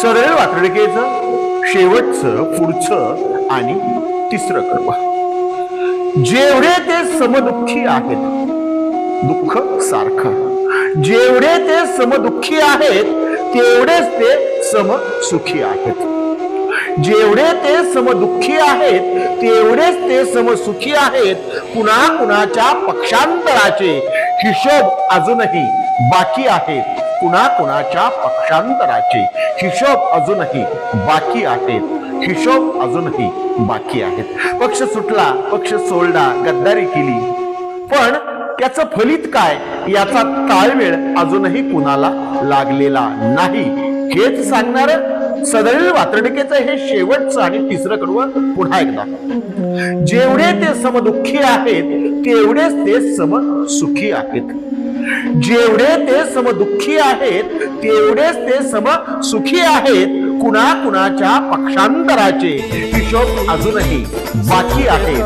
सरळ वातडकेचं शेवटचं पुढचं आणि तिसरं कडवं जेवढे ते समदुःखी आहेत दुःख सारखं. जेवढे ते समदुःखी आहेत तेवढेच ते समसुखी आहेत. जेवढे ते समदुःखी आहेत तेवढेच ते समसुखी आहेत पुन्हा कुणाच्या पक्षांतराचे हिशोब अजूनही बाकी आहेत. कुणा कुणाच्या पक्षांतराचे. हिशोब अजूनही बाकी आहेत. हिशोब अजूनही बाकी आहेत. पक्ष सुटला पक्ष सोडला गद्दारी केली. पण त्याचं फलित काय? याचा ताळमेळ अजूनही कुणाला लागलेला नाही. हेच सांगणार सदैव वातडकेचं हे शेवटचं आणि तिसरं कडवं पुन्हा एकदा. जेवढे ते समदुःखी आहेत तेवढेच ते समसुखी आहेत. जेवढे ते समदुःखी आहेत तेवढेच ते सम सुखी आहेत कुणा कुणाच्या पक्षांतराचे. हिशोब अजूनही बाकी आहेत.